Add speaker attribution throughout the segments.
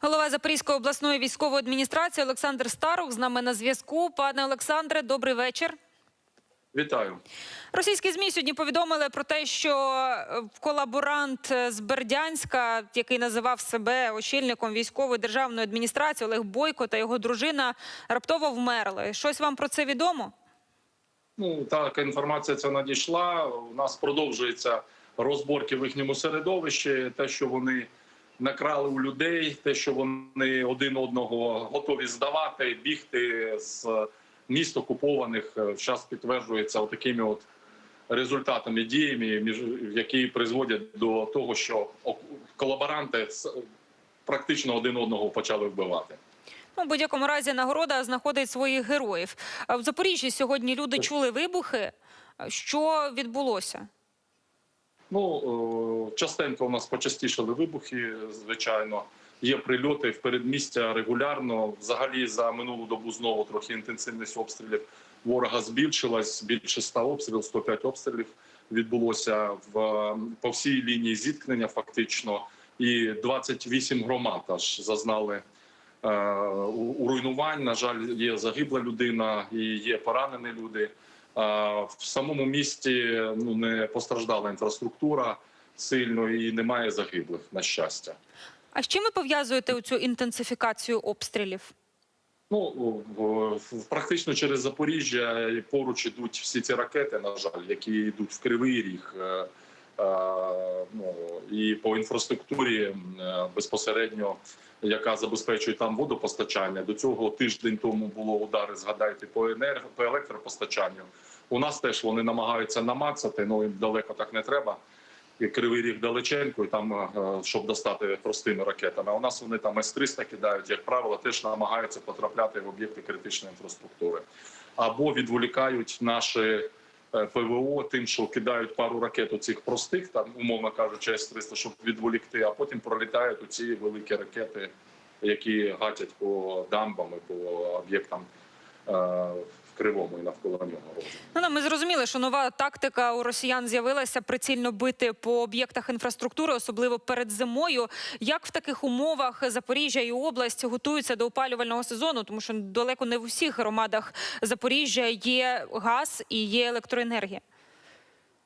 Speaker 1: Голова Запорізької обласної військової адміністрації Олександр Старух з нами на зв'язку. Пане Олександре, добрий вечір.
Speaker 2: Вітаю.
Speaker 1: Російські змі сьогодні повідомили про те, що е, колаборант з Бердянська, який називав себе очільником військової державної адміністрації Олег Бойко та його дружина раптово вмерли. Щось вам про це відомо?
Speaker 2: Ну така інформація ця надійшла. У нас продовжуються розборки в їхньому середовищі. Те, що вони накрали у людей, те, що вони один одного готові здавати, бігти з міст окупованих, зараз підтверджується такими от результатами діями, які призводять до того, що колаборанти практично один одного почали вбивати.
Speaker 1: Ну, в будь-якому разі нагорода знаходить своїх героїв. В Запоріжжі сьогодні люди чули вибухи. Що відбулося?
Speaker 2: Ну, е, частенько у нас почастішали вибухи, звичайно. Є прильоти в передмістя регулярно. Взагалі за минулу добу знову трохи інтенсивність обстрілів ворога збільшилась. Більше 100 обстрілів, 105 обстрілів відбулося в по всій лінії зіткнення. Фактично, і 28 громад аж зазнали е, у руйнувань. На жаль, є загибла людина і є поранені люди. В самому місті ну не постраждала інфраструктура сильно і немає загиблих на щастя.
Speaker 1: А з чим ви пов'язуєте цю інтенсифікацію обстрілів?
Speaker 2: Ну практично через Запоріжжя поруч ідуть всі ці ракети, на жаль, які йдуть в кривий ріг. Е, Ну і по інфраструктурі е, безпосередньо, яка забезпечує там водопостачання. До цього тиждень тому було удари. Згадайте по енерго, по електропостачанню. У нас теж вони намагаються намацати, ну їм далеко так не треба. І Кривий ріг далеченько, і там е, щоб достати простими ракетами. А у нас вони там С-300 кидають, як правило, теж намагаються потрапляти в об'єкти критичної інфраструктури, або відволікають наші ПВО тим, що кидають пару ракет у цих простих, там умовно кажучи, С-300, щоб відволікти, а потім пролітають у ці великі ракети, які гатять по дамбам і по об'єктам е, кривому і навколо нього.
Speaker 1: Ну, ну, ми зрозуміли, що нова тактика у росіян з'явилася прицільно бити по об'єктах інфраструктури, особливо перед зимою. Як в таких умовах Запоріжжя і область готуються до опалювального сезону? Тому що далеко не в усіх громадах Запоріжжя є газ і є електроенергія.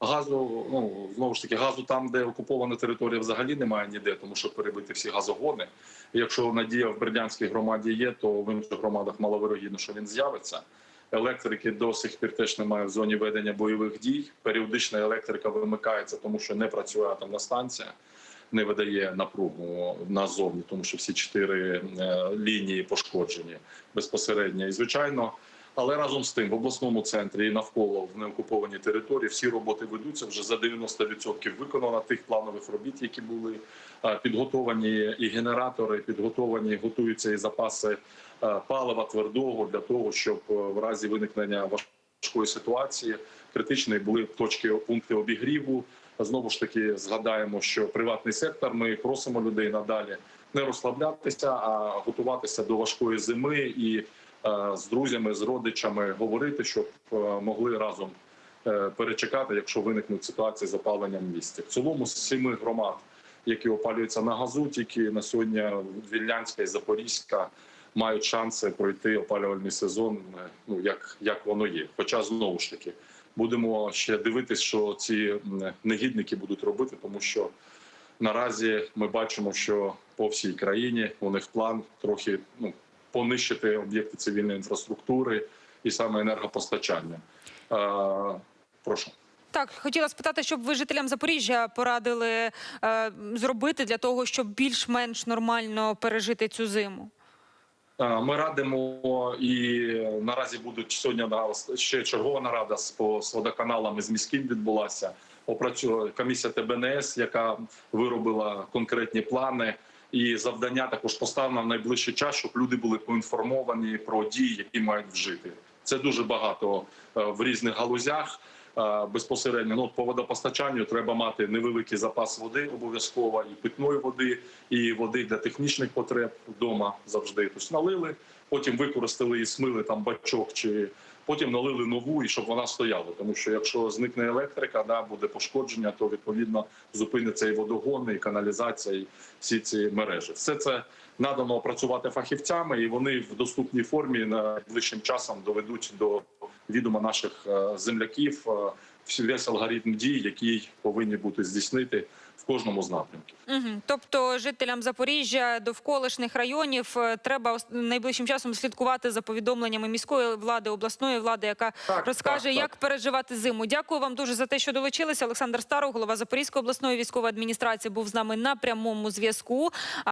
Speaker 2: Газу, ну знову ж таки, газу там, де окупована територія, взагалі немає ніде, тому що перебити всі газогони. І якщо надія в Бердянській громаді є, то в інших громадах маловирогідно, що він з'явиться. Електрики до сих пір теж немає в зоні ведення бойових дій. Періодична електрика вимикається, тому що не працює атомна станція, не видає напругу назовні, тому що всі чотири е, лінії пошкоджені безпосередньо. І звичайно. Але разом з тим в обласному центрі і навколо в неокупованій території всі роботи ведуться вже за 90% виконано тих планових робіт, які були Е, підготовані і генератори, підготовані, готуються і запаси е, палива твердого для того, щоб е, в разі виникнення важкої ситуації критичної були точки пункти обігріву. Знову ж таки згадаємо, що приватний сектор. Ми просимо людей надалі не розслаблятися, а готуватися до важкої зими і з друзями, з родичами говорити, щоб е, могли разом е, перечекати, якщо виникнуть ситуації з опаленням в. В цілому з семи громад, які опалюються на газу, тільки на сьогодні Вільнянська і Запорізька мають шанси пройти опалювальний сезон, е, ну як, як воно є. Хоча знову ж таки будемо ще дивитись, що ці негідники будуть робити, тому що наразі ми бачимо, що по всій країні у них план трохи ну понищити об'єкти цивільної інфраструктури і саме енергопостачання. Е, прошу.
Speaker 1: Так, хотіла спитати, щоб ви жителям Запоріжжя порадили е, зробити для того, щоб більш-менш нормально пережити цю зиму.
Speaker 2: Ми радимо і наразі будуть сьогодні ще чергова нарада з по з водоканалами з міським відбулася. Опрацює комісія ТБНС, яка виробила конкретні плани. І завдання також поставлено в найближчий час, щоб люди були поінформовані про дії, які мають вжити. Це дуже багато е, в різних галузях. Е, Безпосередньо ну, по водопостачанню треба мати невеликий запас води, обов'язково і питної води, і води для технічних потреб вдома завжди. Тобто налили, потім використали і смили там бачок чи потім налили нову і щоб вона стояла. Тому що якщо зникне електрика, да буде пошкодження, то відповідно зупиниться і водогони, і каналізація, і всі ці мережі. Все це надано опрацювати фахівцями, і вони в доступній формі найближчим часом доведуть до відома наших е, земляків е, весь алгоритм дій, який повинні бути здійснити в кожному з напрямків.
Speaker 1: Угу. Тобто жителям Запоріжжя, довколишніх районів е, треба найближчим часом слідкувати за повідомленнями міської влади, обласної влади, яка
Speaker 2: Так,
Speaker 1: розкаже,
Speaker 2: так, так.
Speaker 1: як переживати зиму. Дякую вам дуже за те, що долучилися. Олександр Старов, голова Запорізької обласної військової адміністрації, був з нами на прямому зв'язку.